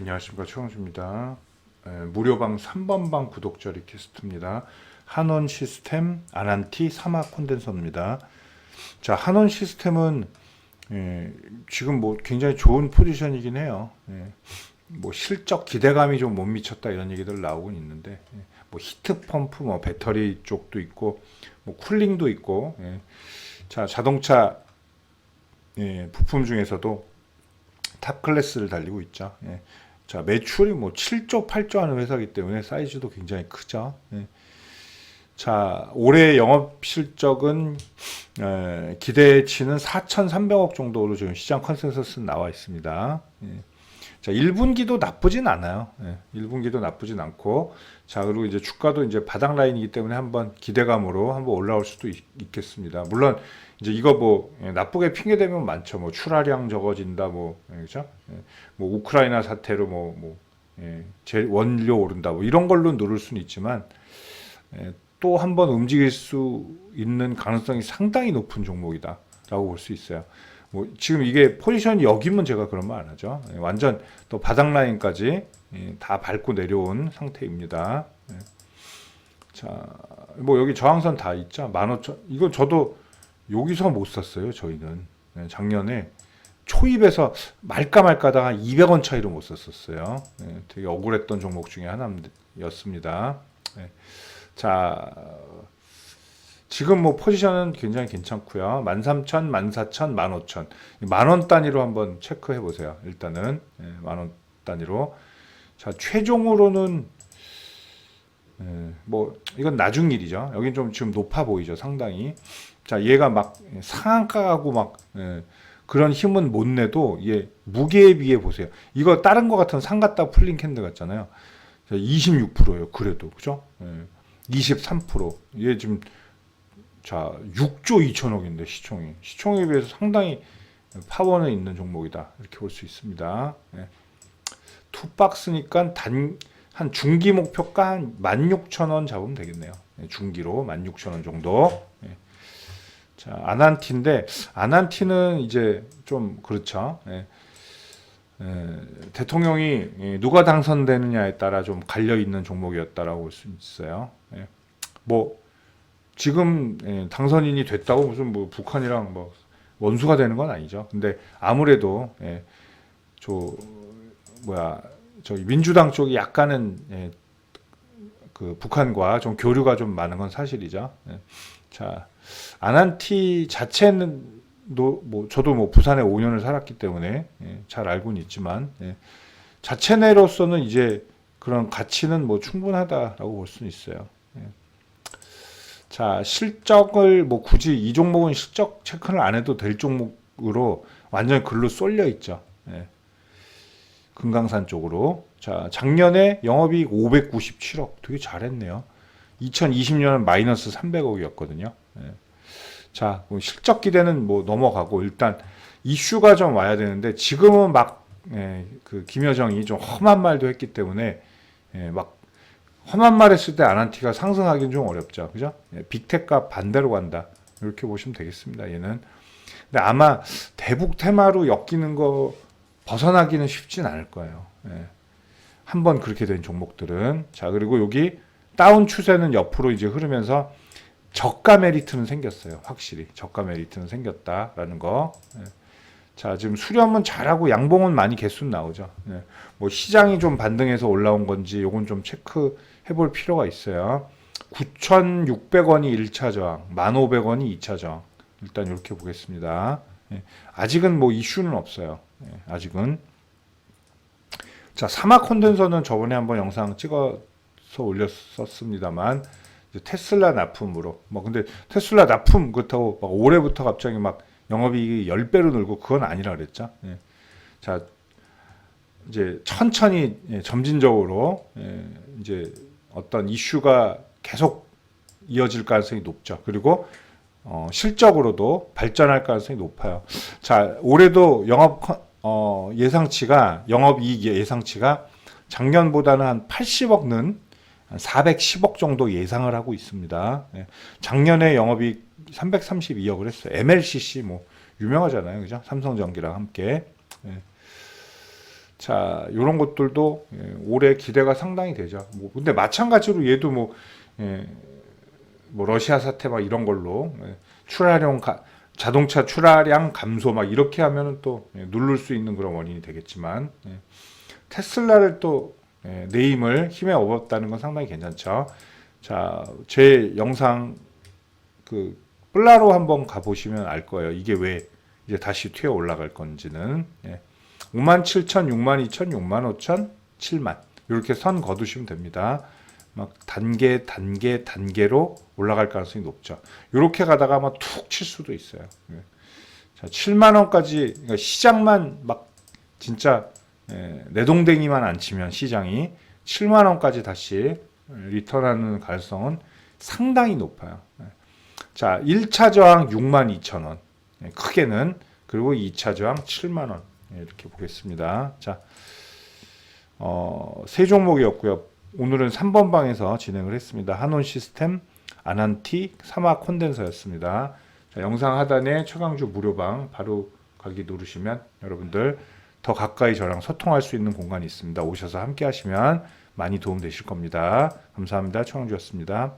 안녕하십니까 최홍수입니다. 에, 무료방 3번방 구독자 리퀘스트입니다. 한원 시스템 아난티 사막 콘덴서입니다. 자 한원 시스템은 예, 지금 뭐 굉장히 좋은 포지션이긴 해요. 예, 뭐 실적 기대감이 좀 못 미쳤다 이런 얘기들 나오곤 있는데 예, 뭐 히트 펌프 뭐 배터리 쪽도 있고 뭐 쿨링도 있고 예. 자 자동차 예, 부품 중에서도 탑 클래스를 달리고 있죠. 예. 자 매출이 뭐 7조 8조 하는 회사이기 때문에 사이즈도 굉장히 크죠. 예. 자 올해 영업 실적은 에, 기대치는 4,300억 정도로 지금 시장 컨센서스 나와 있습니다. 예. 자 1분기도 나쁘진 않아요. 예. 1분기도 나쁘진 않고 자 그리고 이제 주가도 이제 바닥 라인이기 때문에 한번 기대감으로 한번 올라올 수도 있, 겠습니다 물론 이제 이거 뭐 예, 나쁘게 핑계 대면 많죠. 뭐 출하량 적어진다, 뭐 예, 그죠? 예, 뭐 우크라이나 사태로 뭐 뭐, 예, 제 원료 오른다, 뭐 이런 걸로 누를 수는 있지만 예, 또 한 번 움직일 수 있는 가능성이 상당히 높은 종목이다라고 볼 수 있어요. 뭐 지금 이게 포지션이 여기면 제가 그런 말 안 하죠. 예, 완전 또 바닥 라인까지 예, 다 밟고 내려온 상태입니다. 예. 자, 뭐 여기 저항선 다 있죠. 15,000 이거 저도 여기서 못 샀어요. 저희는 예, 작년에 초입에서 말까 말까다가 200원 차이로 못 샀었어요. 예, 되게 억울했던 종목 중에 하나였습니다. 예. 자, 지금 뭐 포지션은 굉장히 괜찮고요. 13,000, 14,000, 15,000. 만원 단위로 한번 체크해 보세요. 일단은 예, 만원 단위로. 자, 최종으로는 예, 뭐 이건 나중 일이죠. 여긴 좀 지금 높아 보이죠, 상당히. 자, 얘가 막 상한가하고 막 예, 그런 힘은 못 내도 얘 무게에 비해 보세요. 이거 다른 거 같은 상 갖다 풀린 캔들 같잖아요. 26%예요. 그래도 그죠? 예, 23%. 얘 지금 자 6조 2천억인데 시총이 시총에 비해서 상당히 파워는 있는 종목이다 이렇게 볼 수 있습니다. 예. 투박스니까 단 한 중기 목표가 한 16,000원 잡으면 되겠네요. 예, 중기로 16,000원 정도. 예. 자, 아난티인데 아난티는 이제 좀 그렇죠. 예. 예, 대통령이 예, 누가 당선되느냐에 따라 좀 갈려 있는 종목이었다라고 볼 수 있어요. 예. 뭐 지금 예, 당선인이 됐다고 무슨 뭐 북한이랑 뭐 원수가 되는 건 아니죠. 근데 아무래도 예, 저 뭐야 저기 민주당 쪽이 약간은 예, 그 북한과 좀 교류가 좀 많은 건 사실이죠. 예. 자 아난티 자체는 도, 뭐 저도 뭐 부산에 5년을 살았기 때문에 예, 잘 알고는 있지만 예, 자체 내로서는 이제 그런 가치는 뭐 충분하다라고 볼 수는 있어요. 예. 자 실적을 뭐 굳이 이 종목은 실적 체크를 안 해도 될 종목으로 완전히 글로 쏠려 있죠. 예. 금강산 쪽으로. 자, 작년에 영업이익 597억. 되게 잘했네요. 2020년은 마이너스 300억이었거든요. 예. 자, 뭐 실적 기대는 뭐 넘어가고 일단 이슈가 좀 와야 되는데 지금은 막, 예, 그 김여정이 좀 험한 말도 했기 때문에 예, 막 험한 말 했을 때 아난티가 상승하기는 좀 어렵죠. 그죠? 예, 빅텍과 반대로 간다. 이렇게 보시면 되겠습니다. 얘는. 근데 아마 대북 테마로 엮이는 거 벗어나기는 쉽진 않을 거예요. 예. 한번 그렇게 된 종목들은 자 그리고 여기 다운 추세는 옆으로 이제 흐르면서 저가 메리트는 생겼어요. 확실히 저가 메리트는 생겼다라는 거. 예. 자 지금 수렴은 잘하고 양봉은 많이 개수 나오죠. 예. 뭐 시장이 좀 반등해서 올라온 건지 요건 좀 체크 해볼 필요가 있어요. 9,600원이 1차 저항, 1,500원이 2차 저항. 일단 이렇게 보겠습니다. 예. 아직은 뭐 이슈는 없어요. 예, 아직은. 자, 사막 콘덴서는 저번에 한번 영상 찍어서 올렸었습니다만 테슬라 납품으로 뭐 근데 테슬라 납품 그렇다고 막 올해부터 갑자기 막 영업이익이 10배로 늘고 그건 아니라 그랬죠. 예. 자, 이제 천천히 예, 점진적으로 예, 이제 어떤 이슈가 계속 이어질 가능성이 높죠. 그리고 어, 실적으로도 발전할 가능성이 높아요. 자, 올해도 영업 컨- 어, 예상치가 영업 이익 예상치가 작년보다는 한 80억 는 410억 정도 예상을 하고 있습니다. 예. 작년에 영업이익 332억을 했어요. MLCC 뭐 유명하잖아요, 그죠? 삼성전기랑 함께. 예. 자, 이런 것들도 예, 올해 기대가 상당히 되죠. 뭐 근데 마찬가지로 얘도 뭐, 예, 뭐 러시아 사태 막 이런 걸로 예, 출하량 가, 자동차 출하량 감소 막 이렇게 하면은 또 예, 누를 수 있는 그런 원인이 되겠지만 예, 테슬라를 또 예, 네임을 힘에 업었다는 건 상당히 괜찮죠. 자, 제 영상 그 플라로 한번 가보시면 알 거예요. 이게 왜 이제 다시 튀어 올라갈 건지는. 예. 5만 7천, 6만 2천, 6만 5천, 7만 이렇게 선 거두시면 됩니다. 막 단계, 단계, 단계로 올라갈 가능성이 높죠. 이렇게 가다가 막 툭 칠 수도 있어요. 예. 자, 7만 원까지 그러니까 시장만 막 진짜 예, 내동댕이만 안 치면 시장이 7만 원까지 다시 리턴하는 가능성은 상당히 높아요. 예. 자, 1차 저항 6만 2천 원. 예, 크게는 그리고 2차 저항 7만 원. 예, 이렇게 보겠습니다. 자. 어, 세 종목이었고요. 오늘은 3번 방에서 진행을 했습니다. 한온 시스템, 아난티, 사마 콘덴서였습니다. 자, 영상 하단에 최강주 무료방 바로 가기 누르시면 여러분들 더 가까이 저랑 소통할 수 있는 공간이 있습니다. 오셔서 함께 하시면 많이 도움 되실 겁니다. 감사합니다. 최강주였습니다.